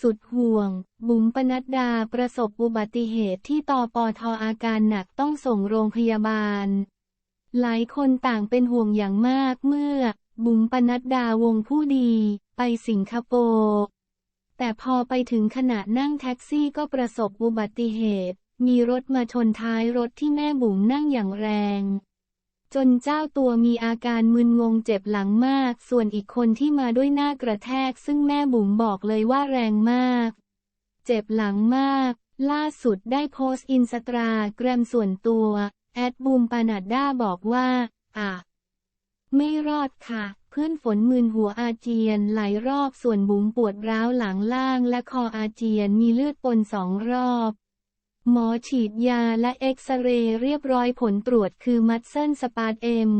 สุดห่วง บุ๋มปนัดดาประสบอุบัติเหตุที่ตอปอทออาการหนักต้องส่งโรงพยาบาล หลายคนต่างเป็นห่วงอย่างมากเมื่อ บุ๋มปนัดดาวงผู้ดี ไปสิงคโปร์แต่พอไปถึงขณะนั่งแท็กซี่ก็ประสบอุบัติเหตุ มีรถมาชนท้ายรถที่แม่บุ๋มนั่งอย่างแรง จนเจ้าตัวมีอาการมึนงงเจ็บหลังมาก ส่วนอีกคนที่มาด้วยหน้ากระแทก ซึ่งแม่บุ๋มบอกเลยว่าแรงมาก เจ็บหลังมาก ล่าสุดได้โพสต์อินสตาแกรมส่วนตัว แอดบูมปานาดด้าบอกว่า อะ ไม่รอดค่ะ เพื่อนฝนมึนหัวอาเจียนหลายรอบส่วนบุ๋มปวดร้าวหลังล่างและคออาเจียนมีเลือดปนสองรอบ หมอฉีดยาและเอ็กซเรย์เรียบร้อยผลตรวจคือมัดเซิลสปาร์เอ็ม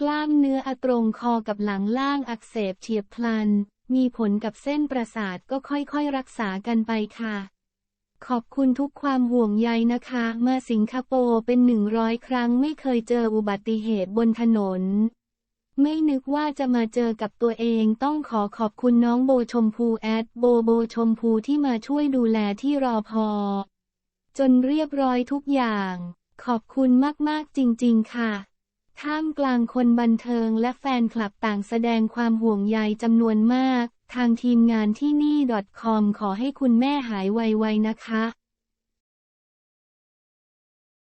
กล้ามเนื้ออตรงคอกับหลังล่างอักเสบเฉียบพลัน มีผลกับเส้นประสาทก็ค่อยๆรักษากันไปค่ะ ขอบคุณทุกความห่วงใยนะคะ มาสิงคโปร์เป็นหนึ่งร้อยครั้งไม่เคยเจออุบัติเหตุบนถนน ไม่นึกว่าจะมาเจอกับตัวเองต้องขอขอบคุณน้องโบชมพูแอดโบโบชมพูที่มาช่วยดูแลที่รอพอ จนเรียบร้อยทุกอย่าง ขอบคุณมากๆจริง ๆ ค่ะ ท่ามกลางคนบันเทิงและแฟนคลับต่างแสดงความห่วงใยจำนวนมาก ทางทีมงานที่นี่ .com ขอให้คุณแม่หายไวๆนะคะ